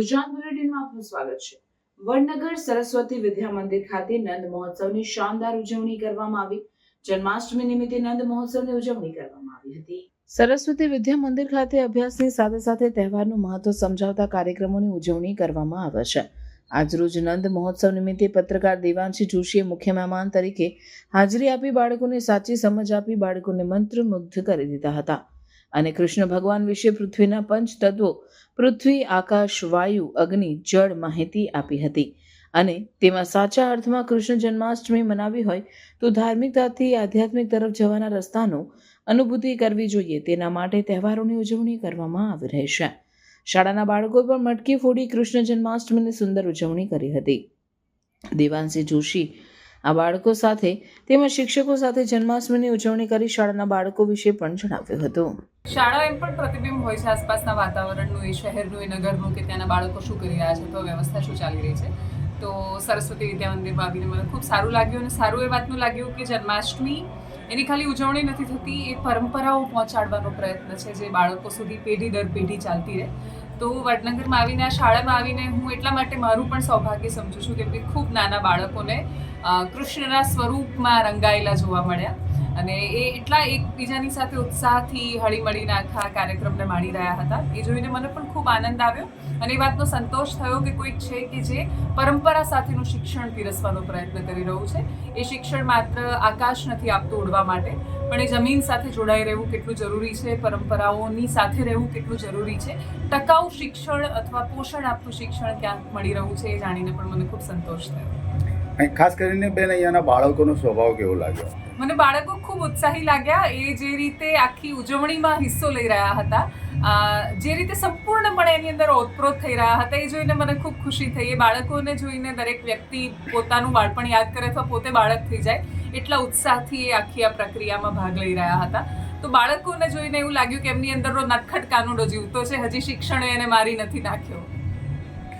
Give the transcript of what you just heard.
ગુજરાત બુલેટિનમાં આપનું સ્વાગત છે. વડનગર સરસ્વતી વિદ્યા મંદિર ખાતે નંદ મહોત્સવની શાનદાર ઉજવણી કરવામાં આવી. જન્માષ્ટમી નિમિત્તે નંદ મહોત્સવની ઉજવણી કરવામાં આવી હતી. સરસ્વતી વિદ્યા મંદિર ખાતે અભ્યાસની સાથે સાથે તહેવારનું મહત્વ સમજાવતા કાર્યક્રમોની ઉજવણી કરવામાં આવે છે. આજરોજ નંદ મહોત્સવ નિમિત્તે પત્રકાર દેવાંશી જોશીએ મુખ્ય મહેમાન તરીકે હાજરી આપી બાળકોને સાચી સમજ આપી બાળકોને મંત્રમુગ્ધ કરી દીધા હતા. અને કૃષ્ણ ભગવાન વિશે પૃથ્વીના પંચ તત્વો પૃથ્વી, આકાશ, વાયુ, અગ્નિ, જળ માહિતી આપી હતી. અને તેમાં સાચા અર્થમાં કૃષ્ણ જન્માષ્ટમી મનાવી હોય તો ધાર્મિકતાથી આધ્યાત્મિક તરફ જવાના રસ્તાનો અનુભૂતિ કરવી જોઈએ. તેના માટે તહેવારોની ઉજવણી કરવામાં આવી રહી છે શાળાના બાળકોએ પણ મટકી ફોડી કૃષ્ણ જન્માષ્ટમીની સુંદર ઉજવણી કરી હતી. દેવાંશી જોશી, આ બાળકો સાથે તેમજ શિક્ષકો સાથે જન્માષ્ટમીની ઉજવણી કરી શાળાના બાળકો વિશે પણ જણાવ્યું હતું. શાળા એમ પણ પ્રતિબિંબ હોય છે આસપાસના વાતાવરણનું, એ શહેરનું, એ નગરનું કે ત્યાંના બાળકો શું કરી રહ્યા છે, તો વ્યવસ્થા શું ચાલી રહી છે? તો સરસ્વતી વિદ્યા મંદિરમાં આવીને મને ખૂબ સારું લાગ્યું અને સારું એ વાતનું લાગ્યું કે જન્માષ્ટમી એની ખાલી ઉજવણી નથી થતી, એ પરંપરાઓ પહોંચાડવાનો પ્રયત્ન છે જે બાળકો સુધી પેઢી દર પેઢી ચાલતી રહે. તો વડનગરમાં આવીને, આ શાળામાં આવીને હું એટલા માટે મારું પણ સૌભાગ્ય સમજું છું કે ખૂબ નાના બાળકોને કૃષ્ણના સ્વરૂપમાં રંગાયેલા જોવા મળ્યા. અને એ એટલા એકબીજાની સાથે ઉત્સાહથી હળીમળીને આખા કાર્યક્રમને માણી રહ્યા હતા. એ જોઈને મને પણ ખૂબ આનંદ આવ્યો અને એ વાતનો સંતોષ થયો કે કોઈક છે કે જે પરંપરા સાથેનું શિક્ષણ પીરસવાનો પ્રયત્ન કરી રહ્યું છે. એ શિક્ષણ માત્ર આકાશ નથી આપતું ઉડવા માટે, પણ એ જમીન સાથે જોડાઈ રહેવું કેટલું જરૂરી છે, પરંપરાઓની સાથે રહેવું કેટલું જરૂરી છે, ટકાઉ શિક્ષણ અથવા પોષણ આપતું શિક્ષણ ક્યાંક મળી રહ્યું છે એ જાણીને પણ મને ખૂબ સંતોષ થયો. ખાસ કરીને બેન અહીંયાના બાળકોનો સ્વભાવ કેવો લાગ્યો? મને બાળકો ખૂબ ઉત્સાહી લાગ્યા. એ જે રીતે આખી ઉજવણીમાં હિસ્સો લઈ રહ્યા હતા જે રીતે સંપૂર્ણપણે એની અંદર ઓતપ્રોત થઈ રહ્યા હતા, એ જોઈને મને ખૂબ ખુશી થઈ. એ બાળકોને જોઈને દરેક વ્યક્તિ પોતાનું બાળપણ યાદ કરે અથવા પોતે બાળક થઈ જાય, એટલા ઉત્સાહથી એ આખી આ પ્રક્રિયામાં ભાગ લઈ રહ્યા હતા. તો બાળકોને જોઈને એવું લાગ્યું કે એમની અંદરનો નટખટ કાનુડો જીવતો છે. હજી શિક્ષણે એને મારી નથી નાખ્યો.